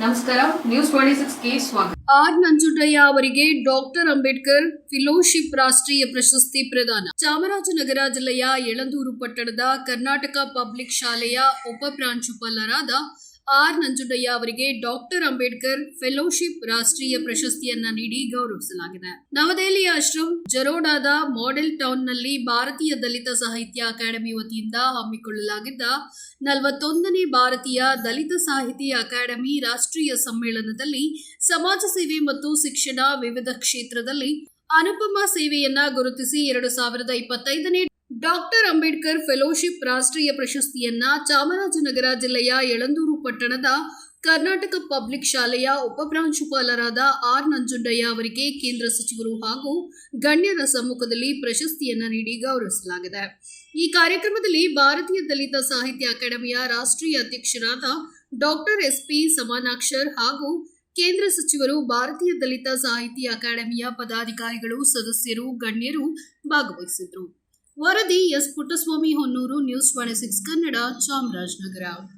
ನಮಸ್ಕಾರ news twenty six ಸ್ವಾಗತ. R Nanjundaiah ಅವರಿಗೆ ಡಾಕ್ಟರ್ ಅಂಬೇಡ್ಕರ್ ಫಿಲೋಶಿಪ್ ರಾಷ್ಟ್ರೀಯ ಪ್ರಶಸ್ತಿ ಪ್ರದಾನ. ಚಾಮರಾಜನಗರ ಜಿಲ್ಲೆಯ ಯಳಂದೂರು ಪಟ್ಟಣದ ಕರ್ನಾಟಕ ಪಬ್ಲಿಕ್ ಶಾಲೆಯ ಉಪ ಪ್ರಾಂಶುಪಾಲರಾದ ಆರ್ ನಂಜುಂಡಯ್ಯ ಅವರಿಗೆ ಡಾಕ್ಟರ್ ಅಂಬೇಡ್ಕರ್ ಫೆಲೋಶಿಪ್ ರಾಷ್ಟ್ರೀಯ ಪ್ರಶಸ್ತಿಯನ್ನ ನೀಡಿ ಗೌರವಿಸಲಾಗಿದೆ. ನವದೆಹಲಿಯ ಆಶ್ರಮ್ ಜರೋಡಾದ ಮಾಡೆಲ್ ಟೌನ್ನಲ್ಲಿ ಭಾರತೀಯ ದಲಿತ ಸಾಹಿತ್ಯ ಅಕಾಡೆಮಿ ವತಿಯಿಂದ ಹಮ್ಮಿಕೊಳ್ಳಲಾಗಿದ್ದ ನಲವತ್ತೊಂದನೇ ಭಾರತೀಯ ದಲಿತ ಸಾಹಿತ್ಯ ಅಕಾಡೆಮಿ ರಾಷ್ಟ್ರೀಯ ಸಮ್ಮೇಳನದಲ್ಲಿ ಸಮಾಜ ಸೇವೆ ಮತ್ತು ಶಿಕ್ಷಣ ವಿವಿಧ ಕ್ಷೇತ್ರದಲ್ಲಿ ಅನುಪಮ ಸೇವೆಯನ್ನ ಗುರುತಿಸಿ ಎರಡು ಸಾವಿರದ ಇಪ್ಪತ್ತೈದನೇ ಡಾಕ್ಟರ್ ಅಂಬೇಡ್ಕರ್ ಫೆಲೋಶಿಪ್ ರಾಷ್ಟ್ರೀಯ ಪ್ರಶಸ್ತಿಯನ್ನ ಚಾಮರಾಜನಗರ ಜಿಲ್ಲೆಯ ಯಳಂದೂರು ಪಟ್ಟಣದ ಕರ್ನಾಟಕ ಪಬ್ಲಿಕ್ ಶಾಲೆಯ ಉಪಪ್ರಾಂಶುಪಾಲರಾದ ಆರ್ ನಂಜುಂಡಯ್ಯ ಅವರಿಗೆ ಕೇಂದ್ರ ಸಚಿವರು ಹಾಗೂ ಗಣ್ಯರ ಸಮ್ಮುಖದಲ್ಲಿ ಪ್ರಶಸ್ತಿಯನ್ನ ನೀಡಿ ಗೌರವಿಸಲಾಗಿದೆ. ಈ ಕಾರ್ಯಕ್ರಮದಲ್ಲಿ ಭಾರತೀಯ ದಲಿತ ಸಾಹಿತ್ಯ ಅಕಾಡೆಮಿಯ ರಾಷ್ಟ್ರೀಯ ಅಧ್ಯಕ್ಷರಾದ ಡಾಕ್ಟರ್ ಎಸ್ ಪಿ ಸಮಾನಾಕ್ಷರ್ ಹಾಗೂ ಕೇಂದ್ರ ಸಚಿವರು ಭಾರತೀಯ ದಲಿತ ಸಾಹಿತ್ಯ ಅಕಾಡೆಮಿಯ ಪದಾಧಿಕಾರಿಗಳು, ಸದಸ್ಯರು, ಗಣ್ಯರು ಭಾಗವಹಿಸಿದ್ರು ವರದಿ S Puttaswamy Honnuru news twenty six Kannada Chamarajanagar.